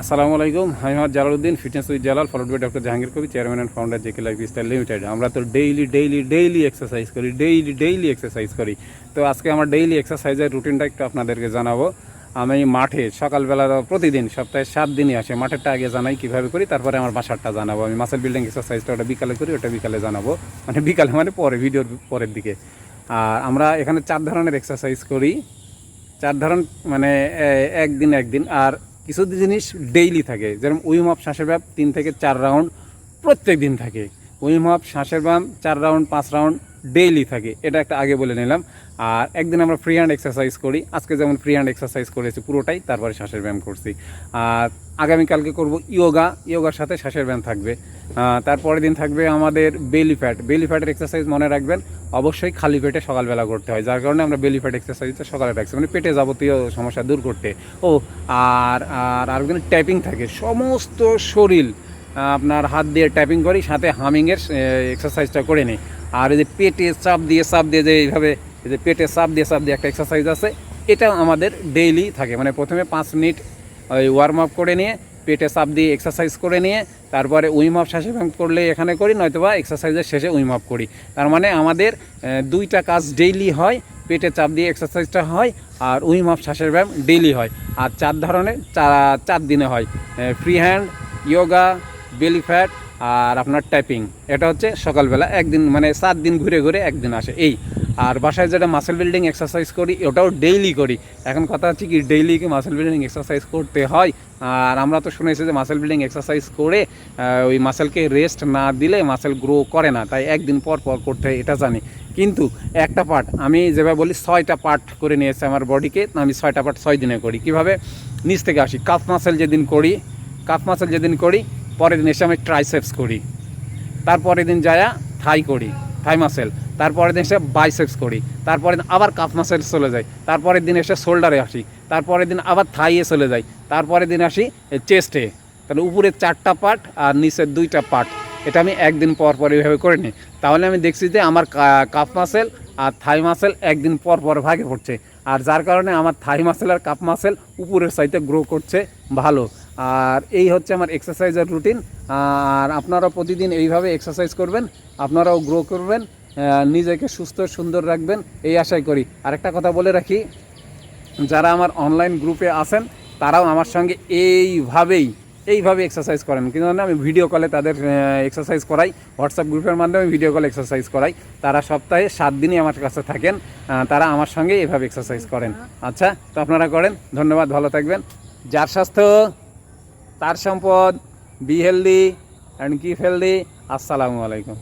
আসসালামু আলাইকুম। আমি Mohammad Jalaluddin fitness with Jalal followed by doctor Jahangir Kabir chairman and founder JK lifestyle limited আমরা তো daily daily daily exercise করি daily daily exercise করি। তো আজকে আমার ডেইলি এক্সারসাইজের রুটিনটা একটু আপনাদেরকে জানাব। আমি মাঠে সকালবেলা প্রতিদিন সপ্তাহে সাত দিনই আসে, মাঠেরটা আগে জানাই কীভাবে করি, তারপরে আমার বাসারটা জানাব। আমি মাসেল বিল্ডিং এক্সারসাইজটা ওটা বিকালে করি, ওটা বিকালে জানাব। মানে বিকালে মানে পরে ভিডিওর পরের দিকে। আর আমরা এখানে চার ধরনের এক্সারসাইজ করি। চার ধরন মানে একদিন একদিন। আর কিছু জিনিস ডেইলি থাকে। যেরকম উইম অফ শ্বাসের ব্যায়াম তিন থেকে চার রাউন্ড প্রত্যেক দিন থাকে। উইম অফ শ্বাসের ব্যায়াম চার রাউন্ড পাঁচ রাউন্ড ডেইলি থাকে। এটা একটা আগে বলে নিলাম। আর একদিন আমরা ফ্রি হ্যান্ড এক্সারসাইজ করি। আজকে যেমন ফ্রি হ্যান্ড এক্সারসাইজ করেছি পুরোটাই, তারপরে শ্বাসের ব্যায়াম করছি। আর আগামীকালকে করব ইয়োগা ইয়োগার সাথে শ্বাসের ব্যায়াম থাকবে। তারপরের দিন থাকবে আমাদের বেলি ফ্যাট বেলি ফ্যাটের এক্সারসাইজ মনে রাখবেন, অবশ্যই খালি পেটে সকালবেলা করতে হয়, যার কারণে আমরা বেলি ফ্যাট এক্সারসাইজটা সকালে রাখছি মানে পেটে যাবতীয় সমস্যা দূর করতে। ও, আর আর আর ট্যাপিং থাকে, সমস্ত শরীর আপনার হাত দিয়ে ট্যাপিং করি, সাথে হামিংয়ের এক্সারসাইজটা করে নিই। আর এই যে পেটে চাপ দিয়ে চাপ দিয়ে যে এইভাবে, এই যে পেটে চাপ দিয়ে চাপ দিয়ে একটা এক্সারসাইজ আছে, এটা আমাদের ডেইলি থাকে মানে প্রথমে পাঁচ মিনিট ওই ওয়ার্ম আপ করে নিয়ে পেটে চাপ দিয়ে এক্সারসাইজ করে নিয়ে তারপরে উইম আপ শ্বাসে ব্যায়াম করলে এখানে করি, নয়তোবা এক্সারসাইজের শেষে উইম আপ করি। তার মানে আমাদের দুইটা কাজ ডেইলি হয়, পেটে চাপ দিয়ে এক্সারসাইজটা হয় আর উইম আপ শ্বাসের ব্যায়াম ডেইলি হয়। আর চার ধরনের, চার দিনে হয় free hand yoga belly fat আর আপনার টাইপিং এটা হচ্ছে সকালবেলা, একদিন মানে সাত দিন ঘুরে ঘুরে একদিন আসে। এই আর বাসায় যেটা মাসেল বিল্ডিং এক্সারসাইজ করি, ওটাও ডেইলি করি। এখন কথা হচ্ছে কি ডেইলি কি মাসেল বিল্ডিং এক্সারসাইজ করতে হয়? আর আমরা তো শুনেছি যে মাসেল বিল্ডিং এক্সারসাইজ করে ওই মাসেলকে রেস্ট না দিলে মাসেল গ্রো করে না। তাই একদিন পর পর করতে হয়, এটা জানি। কিন্তু একটা পার্ট আমি যেভাবে বলি, ছয়টা পার্ট করে নিয়েছে আমার বডিকে আমি ছয়টা পার্ট ছয় দিনে করি। কীভাবে? নিচ থেকে আসি। কাফ মাসেল যেদিন করি কাফ মাসেল যেদিন করি, পরের দিন এসে আমি ট্রাইসেপস করি। তারপরের দিন যায়া থাই করি থাই মাসেল তারপরের দিন এসে বাইসেপস করি, তারপরের দিন আবার কাফ মাসেল চলে যাই, তারপরের দিন এসে শোল্ডারে আসি, তারপরের দিন আবার থাইয়ে চলে যাই, তারপরের দিন আসি চেস্টে তাহলে উপরে চারটা পার্ট আর নিচের দুইটা পার্ট এটা আমি একদিন পর পর এইভাবে করে নিই। তাহলে আমি দেখছি যে আমার কা- কাফ মাসেল আর থাই মাসেল একদিন পর পর ভাগে পড়ছে, আর যার কারণে আমার থাই মাসেল আর কাপ মাসেল উপরের সাইডে গ্রো করছে ভালো। আর এই হচ্ছে আমার এক্সারসাইজের রুটিন আর আপনারা প্রতিদিন এইভাবে এক্সারসাইজ করবেন, আপনারাও গ্রো করবেন নিজেকে সুস্থ, সুন্দর রাখবেন, এই আশাই করি। আরেকটা কথা বলে রাখি, যারা আমার অনলাইন গ্রুপে আছেন, তারাও আমার সঙ্গে এইভাবেই, এইভাবে এক্সারসাইজ করেন। কিন্তু আমি ভিডিও কলে তাদের এক্সারসাইজ করাই হোয়াটসঅ্যাপ গ্রুপের মাধ্যমে ভিডিও কল এক্সারসাইজ করাই। তারা সপ্তাহে সাত দিনই আমার কাছে থাকেন তারা আমার সঙ্গে এইভাবে এক্সারসাইজ করেন। আচ্ছা তো আপনারা করেন, ধন্যবাদ, ভালো থাকবেন। যার স্বাস্থ্য, তার সম্পদ be healthy and keep healthy আসসালামু আলাইকুম।